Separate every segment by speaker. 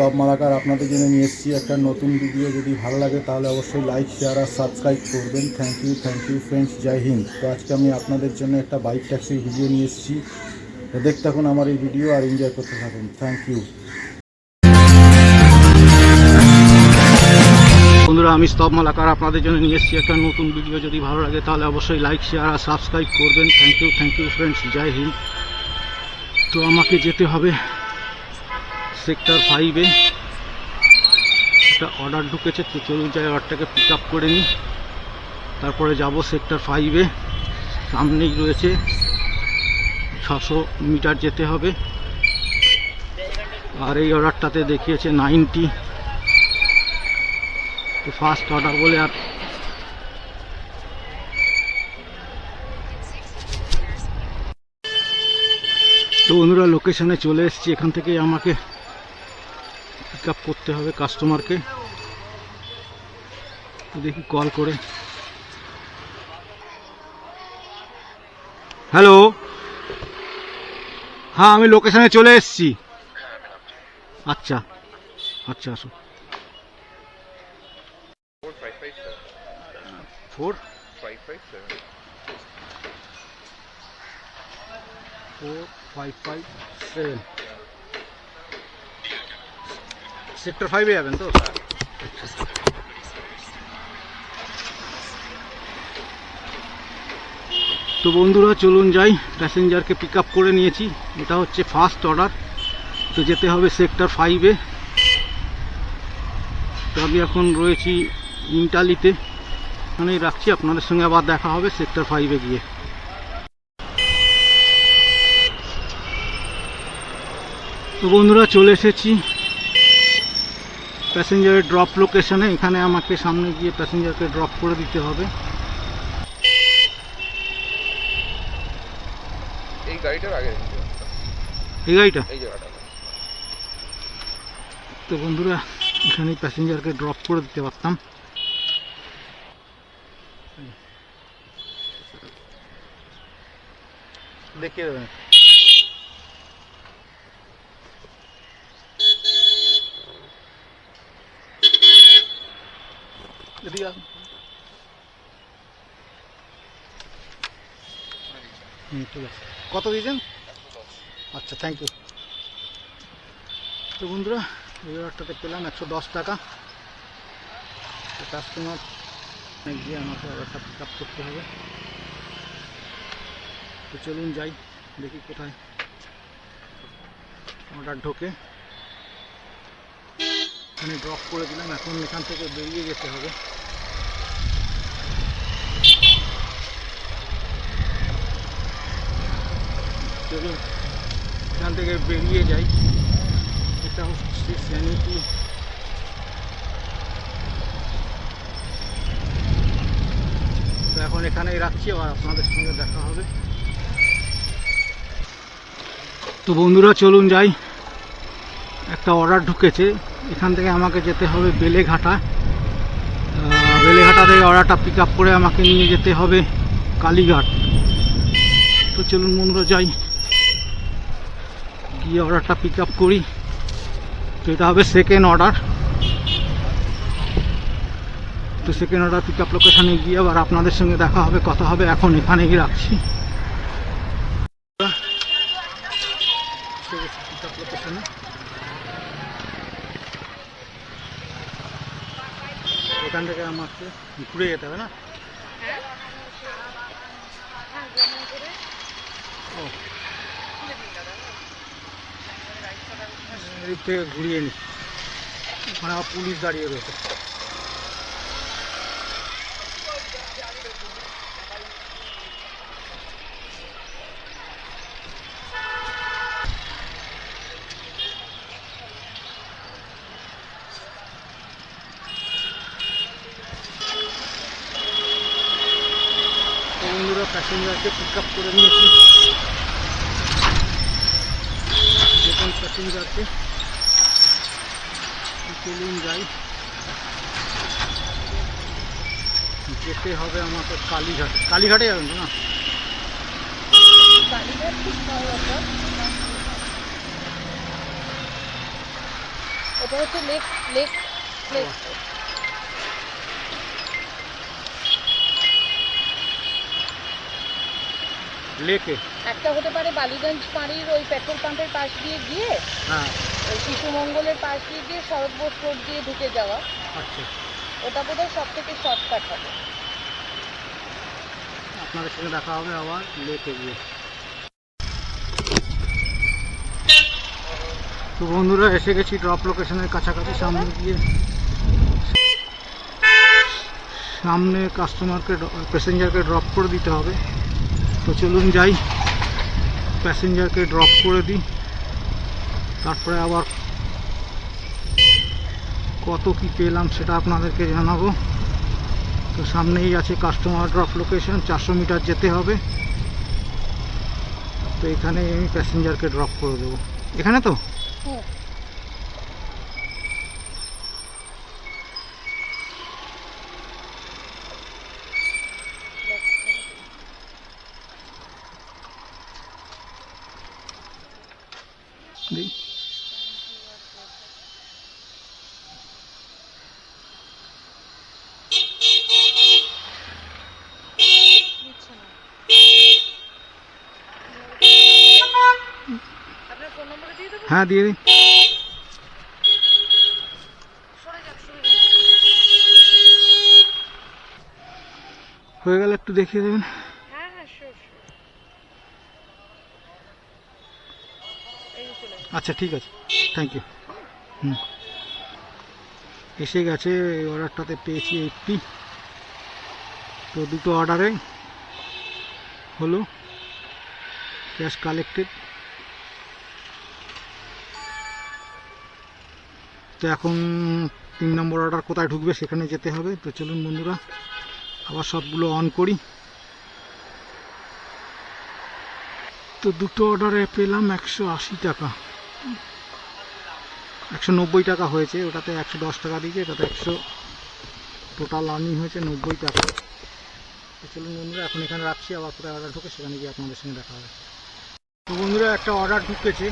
Speaker 1: Top Malakar আপনাদের জন্য নিয়ে এসেছি একটা নতুন ভিডিও। যদি ভালো লাগে তাহলে অবশ্যই লাইক শেয়ার আর সাবস্ক্রাইব করবেন। Thank you thank you friends Jai Hind. তো আজকে আমি আপনাদের জন্য একটা বাইক ট্যাক্সির ভিডিও নিয়ে এসেছি। তো দেখতে থাকুন আমার এই ভিডিও আর এনজয় করতে থাকুন। থ্যাংক ইউ বন্ধুরা, আমি স্তব মালাকার আপনাদের জন্য নিয়ে এসেছি একটা নতুন ভিডিও যদি ভালো লাগে তাহলে অবশ্যই লাইক শেয়ার আর সাবস্ক্রাইব করবেন। Thank you thank you friends Jai Hind. তো আমাকে যেতে হবে। সেক্টর ফাইভে একটা অর্ডার ঢুকেছে, তো চলুন যাই অর্ডারটাকে পিক আপ করে নিই। তারপরে যাব সেক্টর ফাইভে সামনেই রয়েছে ছশো মিটার যেতে হবে। আর এই অর্ডারটাতে দেখিয়েছে নাইনটি তো ফার্স্ট অর্ডার বলে আর তো বন্ধুরা লোকেশনে চলে এসেছি। এখান থেকেই আমাকে পিক আপ করতে হবে কাস্টমারকে দেখি কল করে। হ্যালো হ্যাঁ আমি লোকেশনে চলে এসেছি। আচ্ছা আচ্ছা আসো.
Speaker 2: Four. Four five five seven
Speaker 1: sector ফাইভে যাবেন তো? তো বন্ধুরা, চলুন যাই। প্যাসেঞ্জারকে পিক করে নিয়েছি। এটা হচ্ছে ফার্স্ট অর্ডার তো যেতে হবে সেক্টর ফাইভে তো আমি এখন রয়েছি ইন্টালিতে এখানেই রাখছি। আপনাদের সঙ্গে আবার দেখা হবে সেক্টর ফাইভে গিয়ে। তো বন্ধুরা, চলে এসেছি প্যাসেঞ্জারের ড্রপ লোকেশনে এখানে আমাকে সামনে গিয়ে প্যাসেঞ্জারকে ড্রপ করে দিতে হবে।
Speaker 2: এই গাড়িটার আগে
Speaker 1: এই গাড়িটা?
Speaker 2: এই জায়গাটা
Speaker 1: তো বন্ধুরা এখানেই প্যাসেঞ্জারকে ড্রপ করে দিতে পারতাম। দেখিয়ে দেবেন। এদিকে আসুন। হুম ঠিক আছে কত দিয়েছেন আচ্ছা থ্যাংক ইউ তো বন্ধুরা এই অর্ডারটাতে পেলাম একশো দশ টাকা তো কাস্টমার গিয়ে আমাকে অর্ডারটা পিক আপ করতে হবে তো চলুন যাই দেখি কোথায় অর্ডার ঢোকে এখানে ড্রপ করে দিলাম, এখন এখান থেকে বেরিয়ে যেতে হবে। চলুন এখান থেকে বেরিয়ে যাই। এটা হচ্ছে স্যানিটি তো এখন এখানেই রাখছি, আবার আপনাদের সঙ্গে দেখা হবে। তো বন্ধুরা, চলুন যাই। একটা অর্ডার ঢুকেছে। এখান থেকে আমাকে যেতে হবে বেলেঘাটা। বেলেঘাটা থেকে অর্ডারটা পিক আপ করে আমাকে নিয়ে যেতে হবে কালীঘাট। তো চলুন বন্ধুরা, যাই। গিয়ে অর্ডারটা পিক আপ করি। তো এটা হবে সেকেন্ড অর্ডার তো সেকেন্ড অর্ডার পিক আপ লোকেশানে গিয়ে আবার আপনাদের সঙ্গে দেখা হবে, কথা হবে। এখন এখানেই রাখছি। এখান ঘুরে যেতে হবে না? ঘুরিয়ে নি। ওখানে পুলিশ দাঁড়িয়ে রয়েছে তো বন্ধুরা প্যাসেঞ্জারকে পিক আপ করে নিয়েছি দেখুন প্যাসেঞ্জারকে চলুন যাই যেতে হবে আমাকে কালীঘাটে কালীঘাটে যাবেন তো না
Speaker 3: কালীঘাট খুব ভালো ব্যাপার। এটা হচ্ছে লেক লেক লেক
Speaker 1: লেকে?
Speaker 3: একটা হতে পারে বালিগঞ্জ পাড়ির ওই পেট্রোল পাম্পের পাশ দিয়ে গিয়ে
Speaker 1: হ্যাঁ।
Speaker 3: ওই শিশু মঙ্গলের পাশ দিয়ে গিয়ে শরৎ বোস রোড দিয়ে ঢুকে যাওয়া।
Speaker 1: আচ্ছা।
Speaker 3: ওটা বোধহয় সব থেকে শর্টকাট হবে।
Speaker 1: আপনাদের সঙ্গে দেখা হবে আবার লেকে গিয়ে। তো বন্ধুরা এসে গেছি ড্রপ লোকেশনের কাছাকাছি সামনে গিয়ে সামনে কাস্টমারকে প্যাসেঞ্জারকে ড্রপ করে দিতে হবে। তো চলুন যাই। প্যাসেঞ্জারকে ড্রপ করে দিই। তারপরে আবার কত কি পেলাম সেটা আপনাদেরকে জানাব। তো সামনেই আছে কাস্টমার ড্রপ লোকেশন চারশো মিটার যেতে হবে। তো এখানে আমি প্যাসেঞ্জারকে ড্রপ করে দেবো। এখানে তো
Speaker 3: হুম
Speaker 1: দিই।
Speaker 3: আপনার ফোন নম্বরটা দিয়ে
Speaker 1: হ্যাঁ গেলে একটু দেখিয়ে দেবেন। আচ্ছা ঠিক আছে। Thank you hmm. এসে গেছে, এই অর্ডারটাতে পেয়েছি এইটটি। তো দুটো অর্ডারে হলো, ক্যাশ কালেক্টেড। তো এখন তিন নম্বর অর্ডার কোথায় ঢুকবে সেখানে যেতে হবে। তো চলুন বন্ধুরা, আবার সবগুলো অন করি। তো দুটো অর্ডারে পেলাম একশো আশি টাকা। একশো নব্বই টাকা হয়েছে, ওটাতে একশো দশ টাকা দিয়েছে, এটাতে একশো টোটাল আর্নিং হয়েছে নব্বই টাকা। তো চলুন বন্ধুরা, এখন এখানে রাখছি, আবার কোথায় অর্ডার ঢুকে সেখানে গিয়ে আপনাদের সঙ্গে দেখা হবে। তো বন্ধুরা, একটা অর্ডার ঢুকেছে।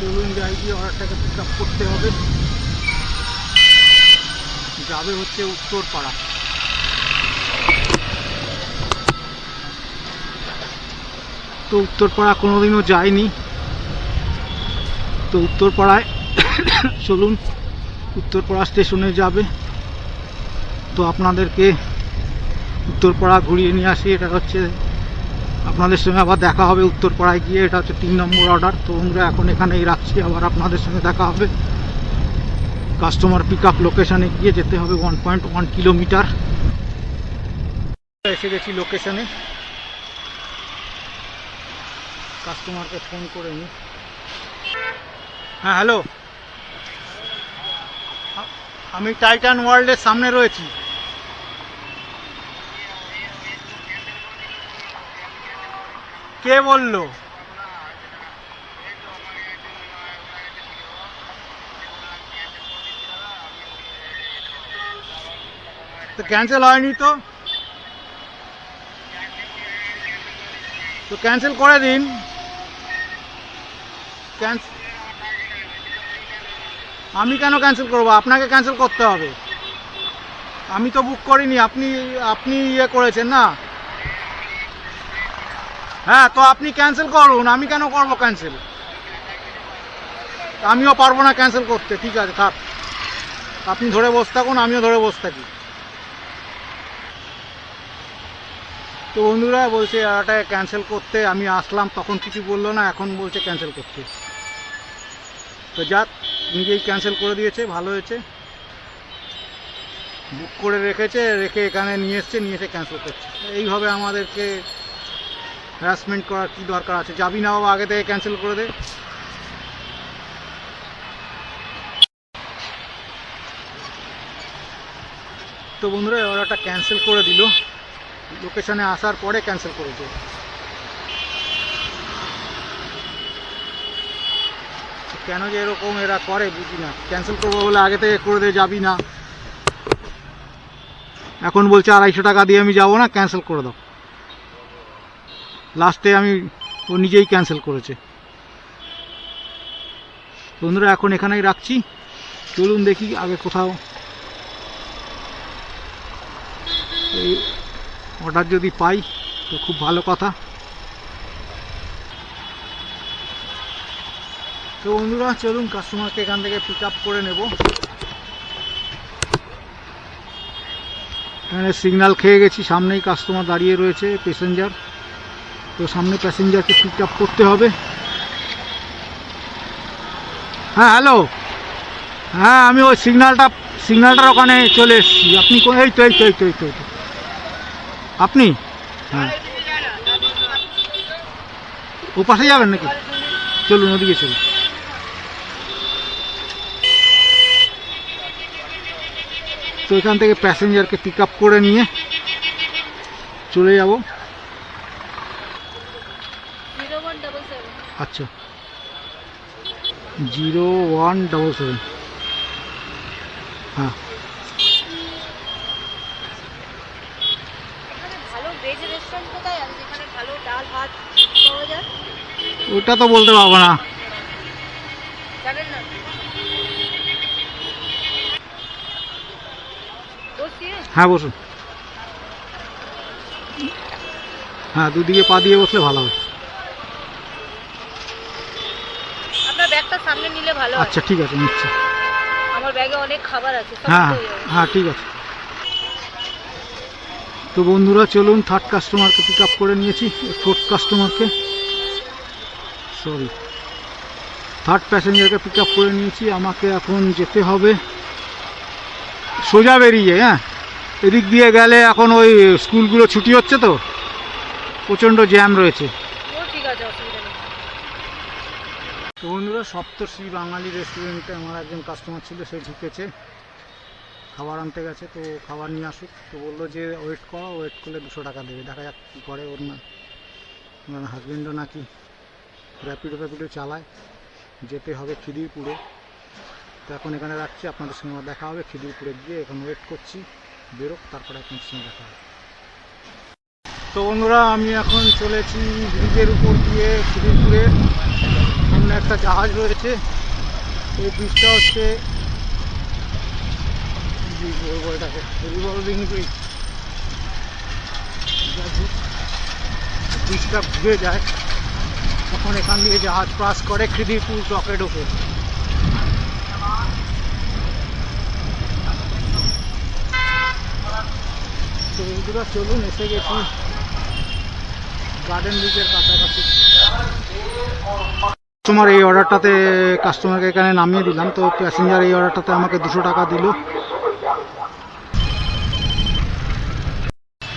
Speaker 1: চলুন যাই গিয়ে অর্ডারটাকে পিক আপ করতে হবে। যাবে হচ্ছে উত্তরপাড়া। তো উত্তরপাড়া কোনোদিনও যায়নি। তো উত্তরপাড়ায় চলুন, উত্তরপাড়া স্টেশনে যাবে। তো আপনাদেরকে উত্তরপাড়া ঘুরিয়ে নিয়ে আসি, এটা হচ্ছে আপনাদের সঙ্গে আবার দেখা হবে উত্তরপাড়ায় গিয়ে, এটা হচ্ছে তিন নম্বর অর্ডার তো আমরা এখন এখানেই রাখছি, আবার আপনাদের সঙ্গে দেখা হবে। কাস্টমার পিক আপ লোকেশানে গিয়ে যেতে হবে ওয়ান পয়েন্ট ওয়ান কিলোমিটার এসে গেছি লোকেশানে কাস্টমারকে ফোন করে নিই হ্যাঁ হ্যালো আমি টাইটান ওয়ার্ল্ডের সামনে রয়েছি। কে বলল? তো ক্যান্সেল হয়নি তো? তো ক্যান্সেল করে দিন। আমি কেন ক্যান্সেল করব? আপনাকে ক্যান্সেল করতে হবে। আমি তো বুক করিনি। আপনি আপনি ইয়ে করেছেন না? হ্যাঁ তো আপনি ক্যান্সেল করুন, আমি কেন করব ক্যান্সেল আমিও পারব না ক্যান্সেল করতে, ঠিক আছে, থাক। আপনি ধরে বসে থাকুন, আমিও ধরে বসে থাকি। তো বন্ধুরা, বলছে এটা ক্যান্সেল করতে, আমি আসলাম, তখন কিছু বলল না, এখন বলছে ক্যান্সেল করতে। তো যাক, নিজেই ক্যান্সেল করে দিয়েছে, ভালো হয়েছে। বুক করে রেখেছে, রেখে এখানে নিয়ে এসছে, নিয়ে এসে ক্যান্সেল করছে। এইভাবে আমাদেরকে হ্যারাসমেন্ট করার কি দরকার আছে? যাবি না বাবা, আগে থেকে ক্যান্সেল করে দে। তো বন্ধুরা অর্ডারটা ক্যান্সেল করে দিল। লোকেশনে আসার পরে ক্যান্সেল করেছে কেন যে এরকম এরা করে বুঝি না। ক্যান্সেল করব বলে আগে থেকে করে দিয়ে যাবি না। এখন বলছে আড়াইশো টাকা দিয়ে আমি যাব না ক্যান্সেল করে দাও। লাস্টে আমি ও নিজেই ক্যান্সেল করেছে। বন্ধুরা, এখন এখানেই রাখছি। চলুন দেখি আগে কোথাও। এই অর্ডার যদি পাই, তো খুব ভালো কথা। তো বন্ধুরা, চলুন কাস্টমারকে এখান থেকে পিক আপ করে নেব। এখানে সিগন্যাল খেয়ে গেছি, সামনেই কাস্টমার দাঁড়িয়ে রয়েছে প্যাসেঞ্জার তো সামনে প্যাসেঞ্জারকে পিক আপ করতে হবে। হ্যাঁ হ্যালো হ্যাঁ আমি ওই সিগন্যালটা সিগন্যালটার ওখানে চলে এসেছি। আপনি এই তো এই তো এই তো এই তো আপনি? হ্যাঁ। ও পাশে যাবেন নাকি? চলুন, ওদিকে চলুন। তো এখান থেকে প্যাসেঞ্জারকে পিক আপ করে নিয়ে চলে যাব
Speaker 3: জিরো ওয়ান ডাবল সেভেন
Speaker 1: আচ্ছা। Zero one double seven. হ্যাঁ। ওটা তো বলতে পারব না। হ্যাঁ বসুন। হ্যাঁ দুদিকে পা দিয়ে বসলে ভালো হবে
Speaker 3: ভালো
Speaker 1: আচ্ছা ঠিক আছে নিচ্ছি।
Speaker 3: আমার ব্যাগে অনেক খাবার আছে
Speaker 1: হ্যাঁ
Speaker 3: হ্যাঁ
Speaker 1: ঠিক আছে। তো বন্ধুরা চলুন থার্ড কাস্টমারকে পিক আপ করে নিয়েছি ফোর্থ কাস্টমারকে সরি থার্ড প্যাসেঞ্জারকে পিক আপ করে নিয়েছি আমাকে এখন যেতে হবে সোজা বেরিয়ে হ্যাঁ। এদিক দিয়ে গেলে এখন ওই স্কুলগুলো ছুটি হচ্ছে তো প্রচণ্ড জ্যাম রয়েছে
Speaker 3: ও ঠিক আছে অসুবিধা নেই
Speaker 1: বন্ধুরা সপ্তশ্রী বাঙালি রেস্টুরেন্টে আমার একজন কাস্টমার ছিল, সে ঢুকেছে। খাবার আনতে গেছে, তো খাবার নিয়ে আসুক। তো বলল যে ওয়েট করো ওয়েট করলে দুশো টাকা দেবে। দেখা যাক কী করে ওর না ওনার হাজবেন্ডও নাকি র্যাপিডো ফ্যাপিডো চালায়। যেতে হবে খিদিরপুরে। তো এখন এখানে রাখছি, আপনাদের সঙ্গে দেখা হবে। খিদিরপুরে গিয়ে এখন ওয়েট করছি। বেরোক, তারপরে আপনাদের সঙ্গে দেখা হবে। তো বন্ধুরা, আমি এখন চলেছি ব্রিজের উপর দিয়ে খিদিরপুরে। সামনে একটা জাহাজ রয়েছে। এই ব্রিজটা হচ্ছে ব্রিজটা ঘুরে যায়। তখন এখান দিয়ে জাহাজ ক্রস করে খিদিরপুর ডকে ঢোকে। চলুন, এসে গেছি। গার্ডেন ব্রিজের কাছাকাছি। কাস্টমার এই অর্ডারটাতে কাস্টমারকে এখানে নামিয়ে দিলাম। তো প্যাসেঞ্জার এই অর্ডারটাতে আমাকে দুশো টাকা দিল।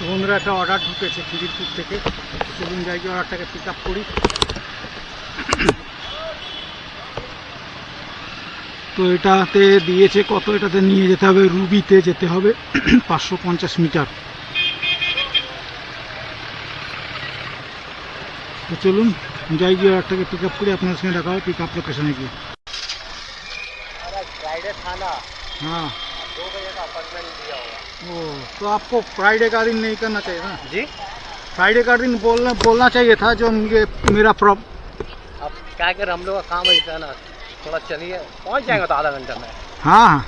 Speaker 1: বন্ধুরা, একটা অর্ডার ঢুকেছে খিদিরপুর থেকে। সেদিন যাই গিয়ে অর্ডারটাকে পিক আপ করি। তো এটাতে দিয়েছে কত? এটাতে নিয়ে যেতে হবে, রুবিতে যেতে হবে পাঁচশো পঞ্চাশ মিটার। তো চলুন যাই গিয়ে অর্ডারটাকে পিক আপ করি আপনার সঙ্গে দেখা হবে পিক আপ লোকেশনে গিয়ে
Speaker 4: फ्राइडे था ना
Speaker 1: हाँ
Speaker 4: दो बजे का अपॉइंटमेंट दिया हुआ
Speaker 1: ओ तो आपको फ्राइडे का दिन नहीं करना चाहिए ना
Speaker 4: जी
Speaker 1: फ्राइडे का दिन बोलना बोलना चाहिए था जो मुझे मेरा प्रॉब
Speaker 4: अब क्या कर हम लोग का काम ऐसा है ना थोड़ा चलिए पहुंच जाएंगे तो आधा घंटा में
Speaker 1: हाँ हाँ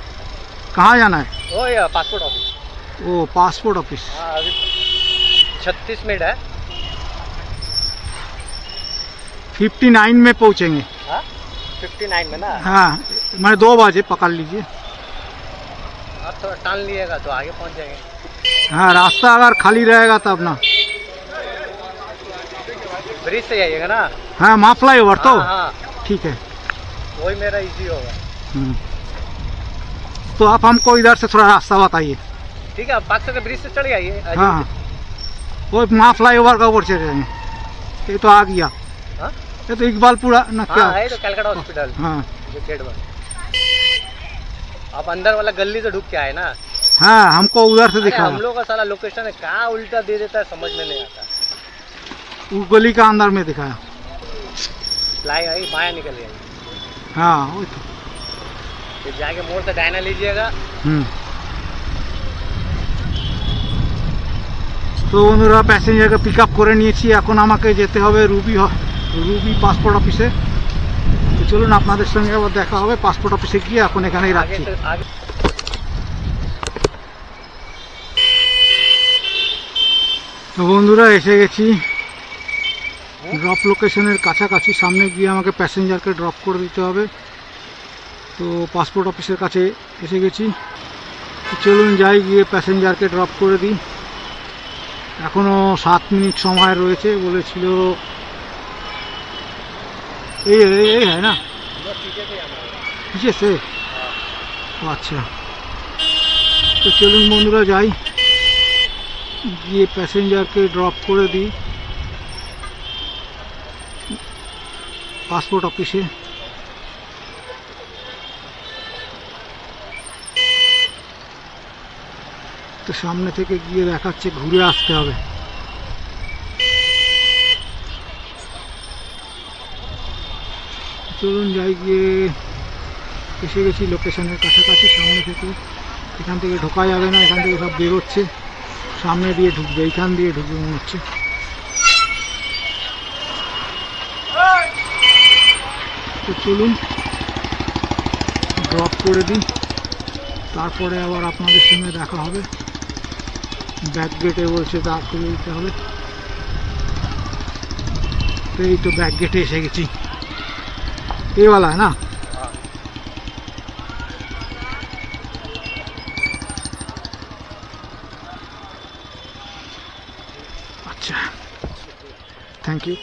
Speaker 1: कहाँ जाना है
Speaker 4: वो ये पासपोर्ट ऑफिस
Speaker 1: ओ पासपोर्ट ऑफिस
Speaker 4: हाँ अभी छत्तीस मिनट है
Speaker 1: फिफ्टी नाइन में पहुँचेंगे।
Speaker 4: हाँ? फिफ्टी नाइन में ना?
Speaker 1: हाँ मैंने दो बजे पकड़ लीजिए।
Speaker 4: थोड़ा टाल लिएगा तो आगे पहुँच जाएँगे।
Speaker 1: हाँ रास्ता अगर खाली रहेगा तब ना।
Speaker 4: ब्रिज से जाइएगा ना?
Speaker 1: हाँ माँ फ्लाई ओवर तो।
Speaker 4: हाँ हाँ।
Speaker 1: ठीक है।
Speaker 4: वही मेरा इजी होगा।
Speaker 1: हम्म। तो आप हमको इधर से थोड़ा रास्ता बताइए।
Speaker 4: ठीक है पाँच सौ के ब्रिज से चढ़ जाइए
Speaker 1: हाँ वो माँ फ्लाई ओवर का ऊपर चले जाएँगे। ये तो आ गया? ये तो इकबालपुरा ना क्या
Speaker 4: हाँ है तो कलकत्ता हॉस्पिटल
Speaker 1: हाँ
Speaker 4: जो गेट वन आप अंदर वाला गली से ढुक के आए ना
Speaker 1: हाँ हमको उधर से
Speaker 4: अरे
Speaker 1: दिखा
Speaker 4: हम लोग का सारा लोकेशन है कहाँ उल्टा दे देता है समझ में नहीं आता
Speaker 1: वो गली का अंदर में दिखाया
Speaker 4: लाई आई माया निकल गई
Speaker 1: हाँ वही तो
Speaker 4: फिर जाके मोड़ से डायना लीजिएगा
Speaker 1: হুম তো বন্ধুরা প্যাসেঞ্জারকে পিক আপ করে নিয়েছি এখন আমাকে যেতে হবে রুবি হ- রুবি পাসপোর্ট অফিসে তো চলুন আপনাদের সঙ্গে আবার দেখা হবে পাসপোর্ট অফিসে গিয়ে এখন এখানেই রাখছি। তো বন্ধুরা এসে গেছি। ড্রপ লোকেশনের কাছাকাছি। সামনে গিয়ে আমাকে প্যাসেঞ্জারকে ড্রপ করে দিতে হবে। তো পাসপোর্ট অফিসের কাছে এসে গেছি। চলুন যাই গিয়ে প্যাসেঞ্জারকে ড্রপ করে দিই। এখনও সাত মিনিট সময় রয়েছে বলেছিল এই এই এই হ্যাঁ না
Speaker 4: बस पीछे से आना है।
Speaker 1: পিছিয়ে সে ও আচ্ছা তো চলুন বন্ধুরা যাই গিয়ে প্যাসেঞ্জারকে ড্রপ করে দিই পাসপোর্ট অফিসে তো সামনে থেকে গিয়ে দেখাচ্ছে ঘুরে আসতে হবে চলুন যাই গিয়ে এসে গেছি লোকেশনের কাছাকাছি, সামনে থেকে। এখান থেকে ঢোকা যাবে না, এখান থেকে সব বেরোচ্ছে। সামনে দিয়ে ঢুকবে, এইখান দিয়ে ঢুকবে মনে হচ্ছে। তো চলুন ড্রপ করে দিই। তারপরে আবার আপনাদের সঙ্গে দেখা হবে। ব্যাক গেটে বলছে দাঁড় করে দিতে হবে। তো এই তো ব্যাক গেটে এসে গেছি। এই वाला है ना अच्छा থ্যাংক ইউ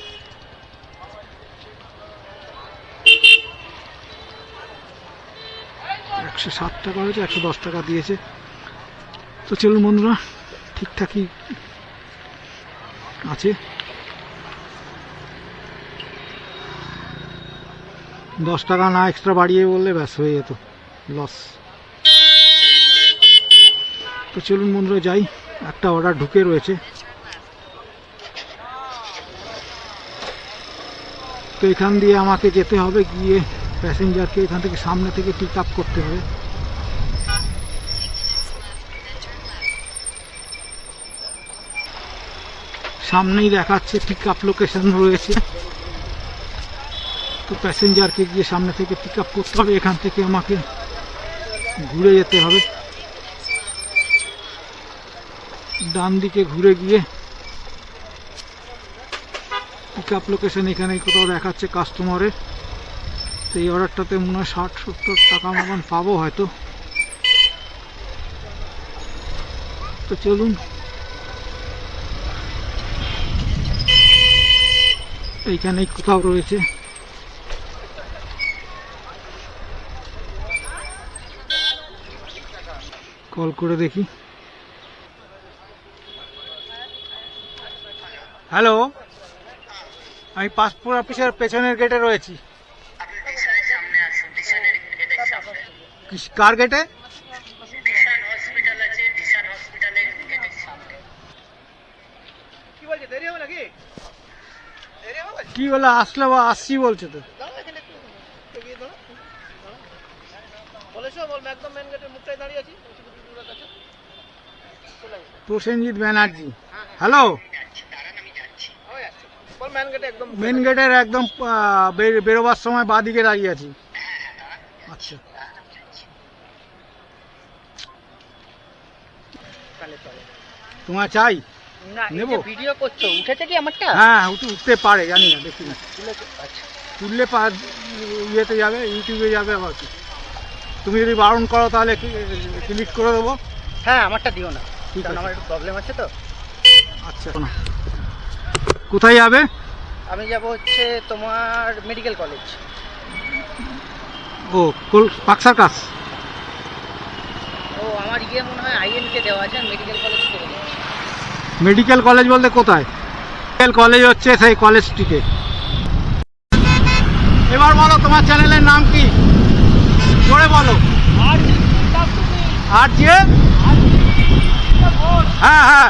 Speaker 1: একশো ষাট টাকা হয়েছে একশো দশ টাকা দিয়েছে তো চলুন বন্ধুরা ঠিকঠাকই আছে দশ টাকা না এক্সট্রা বাড়িয়ে বললে ব্যাস হয়ে যেত লস তো চলুন বন্ধুরা, যাই, একটা অর্ডার ঢুকে রয়েছে। তো এখান দিয়ে আমাকে যেতে হবে, গিয়ে প্যাসেঞ্জারকে এখান থেকে সামনে থেকে পিক আপ করতে হবে। সামনেই দেখাচ্ছে পিক আপ লোকেশন রয়েছে। তো প্যাসেঞ্জারকে গিয়ে সামনে থেকে পিক আপ করতে হবে, এখান থেকে আমাকে ঘুরে যেতে হবে। ডান দিকে ঘুরে গিয়ে পিক আপ লোকেশন এখানেই কোথাও দেখাচ্ছে কাস্টমারের তো এই অর্ডারটাতে মনে হয় ষাট, সত্তর টাকা মতন পাবো হয়তো। তো চলুন। এইখানেই কোথাও রয়েছে। কল করে দেখি। হ্যালো? আমি পাসপোর্ট অফিসের পেছনের গেটে রয়েছি। কার গেটে
Speaker 4: কি দেরি হবে নাকি?
Speaker 1: কি বলে আসলে বা আসছি বলছে তো।
Speaker 4: বলেছ বল একদম মেন গেটের মুখটায় দাঁড়িয়ে আছি দূরের কাছে চলে আসো
Speaker 1: প্রসেনজিৎ ব্যানার্জি। হ্যালো
Speaker 4: হয়ে মেন
Speaker 1: গেটের একদম বেরোবার সময় বাদিকে দাঁড়িয়ে আছি। আচ্ছা। তোমার চাই? নেব?
Speaker 4: ভিডিও করছ উঠেছে কি আমারটা?
Speaker 1: হ্যাঁ উঠতে পারে জানি না দেখি। না
Speaker 4: আচ্ছা।
Speaker 1: তুললে পা- ইয়েতে যাবে ইউটিউবে যাবে আবার কি। তুমি যদি বারণ করো তাহলে ক্লিক করে দেবো?
Speaker 4: হ্যাঁ আমারটা দিও না।
Speaker 1: ঠিক আছে।
Speaker 4: আমার একটু প্রবলেম আছে তো।
Speaker 1: আচ্ছা কোথায় যাবে?
Speaker 4: আমি যাব হচ্ছে তোমার মেডিকেল কলেজ
Speaker 1: ও কোল পাকসার কাজ
Speaker 4: ও আমার ইয়ে মনে হয় আইএন কে দেওয়া আছে মেডিকেল কলেজ করে
Speaker 1: মেডিকেল কলেজ বলতে কোথায়? মেডিকেল কলেজ হচ্ছে সেই কলেজ স্ট্রিটে এবার বলো তোমার চ্যানেলের নাম কি? জোরে বলো। আর যে? হ্যাঁ হ্যাঁ।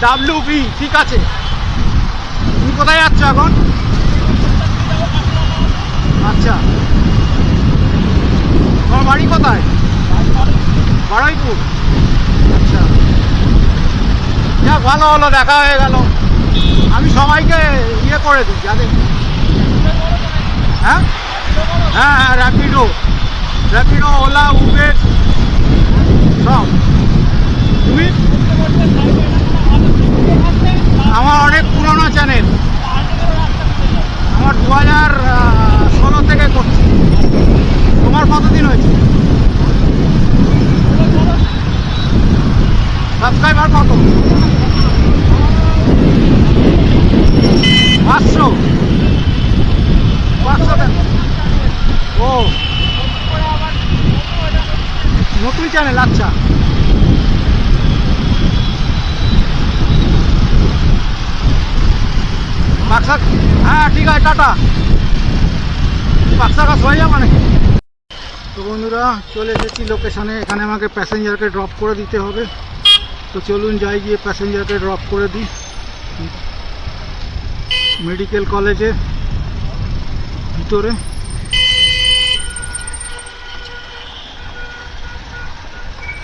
Speaker 1: ডাব্লিউ বি ঠিক আছে। তুমি কোথায় যাচ্ছ এখন? আচ্ছা। তোমার বাড়ি কোথায়? বারুইপুর। আচ্ছা। যাক ভালো হলো, দেখা হয়ে গেল। আমি সবাইকে ইয়ে করে দিই যাদের হ্যাঁ? হ্যাঁ হ্যাঁ র্যাপিডো র্যাপিডো ওলা উবের সব তুমি? আমার অনেক পুরনো চ্যানেল আমার দু হাজার ষোলো থেকে করছি। তোমার কতদিন হয়েছে? সাবস্ক্রাইবার কত? পাঁচশো। পাঁচশো ও। নতুন চ্যানেল আচ্ছা। বাক্সা হ্যাঁ ঠিক আছে, টাটা। বাক্সা কাজ হয়ে যাবে নাকি? তো বন্ধুরা, চলে এসেছি লোকেশনে এখানে আমাকে প্যাসেঞ্জারকে ড্রপ করে দিতে হবে। তো চলুন যাই গিয়ে প্যাসেঞ্জারকে ড্রপ করে দিই। মেডিকেল কলেজের ভিতরে।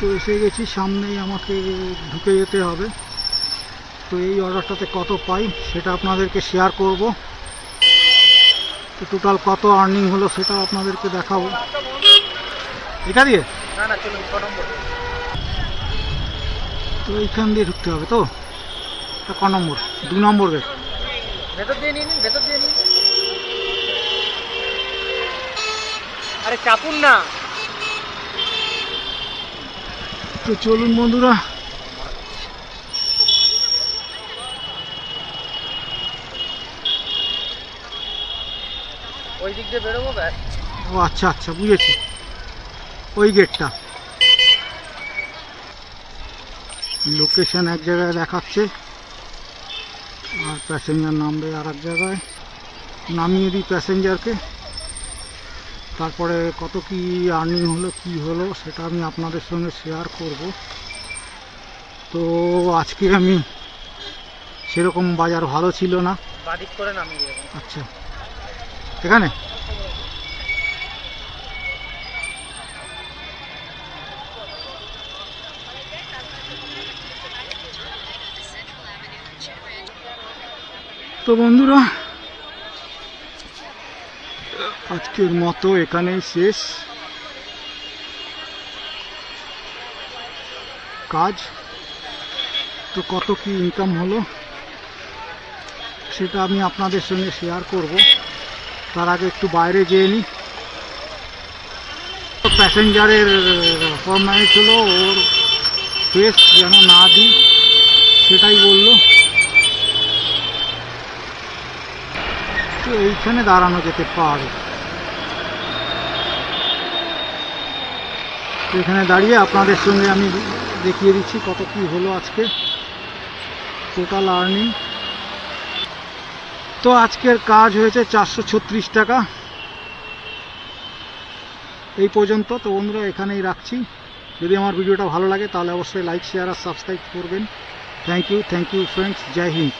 Speaker 1: তো এসে গেছি সামনেই আমাকে ঢুকে যেতে হবে। তো এই অর্ডারটাতে কত পাই সেটা আপনাদেরকে শেয়ার করব। তো টোটাল কত আর্নিং হলো সেটা আপনাদেরকে দেখাবো। এটা দিয়ে? তো এইখান দিয়ে ঢুকতে হবে তো? এটা ক নম্বর? দু নম্বর গেট
Speaker 4: ভেতর দিয়ে নিন ভেতর দিয়ে নিন। আরে চাপুন না।
Speaker 1: তো চলুন বন্ধুরা।
Speaker 4: ওই দিক দিয়ে বেরোবো ব্যাস।
Speaker 1: ও আচ্ছা আচ্ছা বুঝেছি। ওই গেটটা। লোকেশন এক জায়গায় দেখাচ্ছে আর প্যাসেঞ্জার নামবে আর এক জায়গায়। নামিয়ে দিই প্যাসেঞ্জারকে তারপরে কত কি আর্নিং হলো কি হলো সেটা আমি আপনাদের সঙ্গে শেয়ার করব। তো আজকে আমি সেরকম বাজার ভালো ছিল না। আচ্ছা। এখানে? তো বন্ধুরা আজকের মতো এখানেই শেষ। কাজ। তো কত কি ইনকাম হলো, সেটা আমি আপনাদের সঙ্গে শেয়ার করব। তার আগে একটু বাইরে যেয়ে নিই প্যাসেঞ্জারের ফরমাইশ হলো ওর ফেস যেন না দিই, সেটাই বলল। তো এইখানে দাঁড়ানো যেতে পারে। এখানে দাঁড়িয়ে আপনাদের সঙ্গে আমি দেখিয়ে দিচ্ছি কত কি হলো আজকে। টোটাল আর্নিং তো আজকের কাজ হয়েছে চারশো ছত্রিশ টাকা। এই পর্যন্ত। তো বন্ধুরা, এখানেই রাখছি। যদি আমার ভিডিওটা ভালো লাগে, তাহলে অবশ্যই লাইক শেয়ার আর সাবস্ক্রাইব করবেন। Thank you thank you friends Jai Hind.